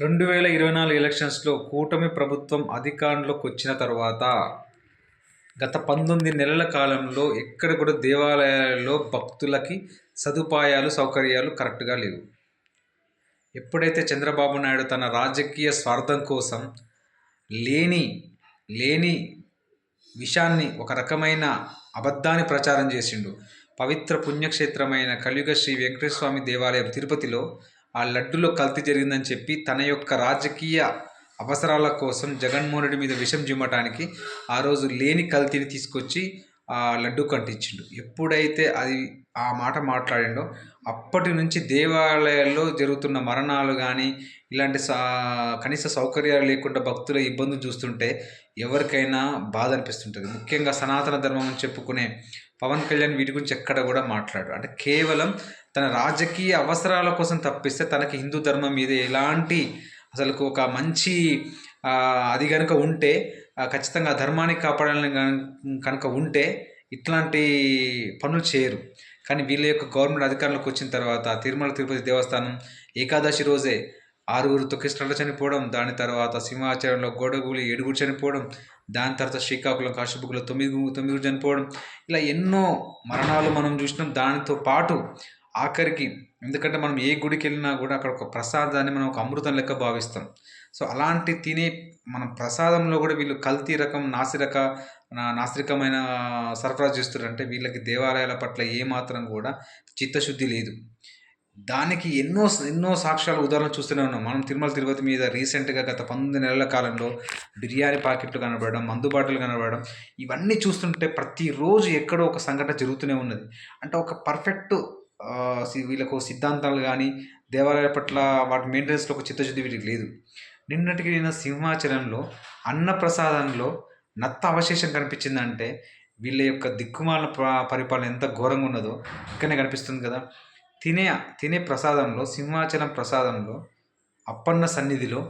రెండు వేల ఇరవై నాలుగు ఎలక్షన్స్లో కూటమి ప్రభుత్వం అధికారంలోకి వచ్చిన తర్వాత గత పంతొమ్మిది నెలల కాలంలో ఎక్కడ కూడా దేవాలయాల్లో భక్తులకి సదుపాయాలు సౌకర్యాలు కరెక్ట్గా లేవు. ఎప్పుడైతే చంద్రబాబు నాయుడు తన రాజకీయ స్వార్థం కోసం లేని లేని విషయాన్ని ఒక రకమైన అబద్ధాన్ని ప్రచారం చేసిండు పవిత్ర పుణ్యక్షేత్రమైన కలియుగ శ్రీ వెంకటేశ్వర స్వామి దేవాలయం తిరుపతిలో ఆ లడ్డులో కల్తీ జరిగిందని చెప్పి తన యొక్క రాజకీయ అవసరాల కోసం జగన్మోహన్ రెడ్డి మీద విషం జిమ్మటానికి ఆ రోజు లేని కల్తీని తీసుకొచ్చి ఆ లడ్డు కంటించిండు. ఎప్పుడైతే అది ఆ మాట మాట్లాడిండో అప్పటి నుంచి దేవాలయాల్లో జరుగుతున్న మరణాలు కానీ ఇలాంటి సా కనీస సౌకర్యాలు లేకుండా భక్తుల ఇబ్బందులు చూస్తుంటే ఎవరికైనా బాధ అనిపిస్తుంటుంది. ముఖ్యంగా సనాతన ధర్మం అని చెప్పుకునే పవన్ కళ్యాణ్ వీటి గురించి ఎక్కడ కూడా మాట్లాడు అంటే కేవలం తన రాజకీయ అవసరాల కోసం తప్పిస్తే తనకి హిందూ ధర్మం మీద ఎలాంటి అసలు ఒక మంచి అది కనుక ఉంటే ఖచ్చితంగా ధర్మాన్ని కాపాడాలని కనుక ఉంటే ఇట్లాంటి పనులు చేయరు. కానీ వీళ్ళ యొక్క గవర్నమెంట్ అధికారంలోకి వచ్చిన తర్వాత తిరుమల తిరుపతి దేవస్థానం ఏకాదశి రోజే ఆరుగురు తొక్కిస్టర్లు చనిపోవడం దాని తర్వాత సింహాచలంలో గోడగూలి ఏడుగురు చనిపోవడం దాని తర్వాత శ్రీకాకుళం కాశీబుక్లో తొమ్మిది తొమ్మిది చనిపోవడం. ఇలా ఎన్నో మరణాలు మనం చూసినాం. దానితో పాటు ఆఖరికి ఎందుకంటే మనం ఏ గుడికి వెళ్ళినా కూడా అక్కడ ఒక ప్రసాదాన్ని మనం ఒక అమృతం లెక్క భావిస్తాం. సో అలాంటి తినే మన ప్రసాదంలో కూడా వీళ్ళు కల్తీ రకం నాసిరక నాసిరకమైన సరఫరా చేస్తున్నారంటే వీళ్ళకి దేవాలయాల పట్ల ఏమాత్రం కూడా చిత్తశుద్ధి లేదు. దానికి ఎన్నో ఎన్నో సాక్ష్యాలు ఉదాహరణ చూస్తూనే ఉన్నాం. మనం తిరుమల తిరుపతి మీద రీసెంట్గా గత పంతొమ్మిది నెలల కాలంలో బిర్యానీ ప్యాకెట్లు కనబడడం మందు బాటలు కనబడడం ఇవన్నీ చూస్తుంటే ప్రతిరోజు ఎక్కడో ఒక సంఘటన జరుగుతూనే ఉన్నది. అంటే ఒక పర్ఫెక్ట్ వీళ్ళకు సిద్ధాంతాలు కానీ దేవాలయాల పట్ల వాటి మెయింటెనెన్స్లో ఒక చిత్తశుద్ధి వీటికి లేదు. నిన్నటికి నేను సింహాచలంలో అన్నప్రసాదంలో నత్త అవశేషం కనిపించిందంటే వీళ్ళ యొక్క దిక్కుమాల పరిపాలన ఎంత ఘోరంగా ఉన్నదో ఇక్కడనే కనిపిస్తుంది కదా. తినే తినే ప్రసాదంలో సింహాచలం ప్రసాదంలో అప్పన్న సన్నిధిలో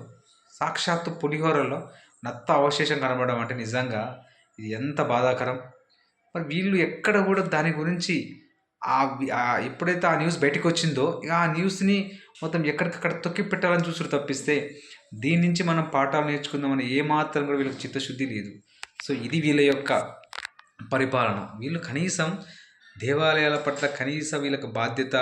సాక్షాత్తు పులిహోరలో నత్త అవశేషం కనబడడం అంటే నిజంగా ఇది ఎంత బాధాకరం. మరి వీళ్ళు ఎక్కడ కూడా దాని గురించి ఎప్పుడైతే ఆ న్యూస్ బయటకు వచ్చిందో ఆ న్యూస్ని మొత్తం ఎక్కడికక్కడ తొక్కి పెట్టాలని చూసారు తప్పిస్తే దీని నుంచి మనం పాఠాలు నేర్చుకుందామని ఏమాత్రం కూడా వీళ్ళకి చిత్తశుద్ధి లేదు. సో ఇది వీళ్ళ యొక్క పరిపాలన. వీళ్ళు కనీసం దేవాలయాల పట్ల కనీస వీళ్ళకి బాధ్యత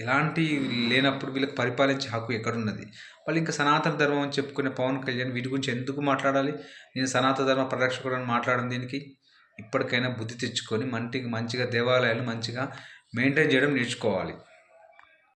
ఎలాంటి లేనప్పుడు వీళ్ళకి పరిపాలించే హక్కు ఎక్కడున్నది? వాళ్ళు ఇంకా సనాతన ధర్మం అని చెప్పుకునే పవన్ కళ్యాణ్ వీటి గురించి ఎందుకు మాట్లాడాలి? నేను సనాతన ధర్మ పరిరక్షకుడు అని మాట్లాడడం దీనికి? ఇప్పటికైనా బుద్ధి తెచ్చుకొని మంటికి మంచిగా దేవాలయాలు మంచిగా మెయింటైన్ చేయడం నేర్చుకోవాలి.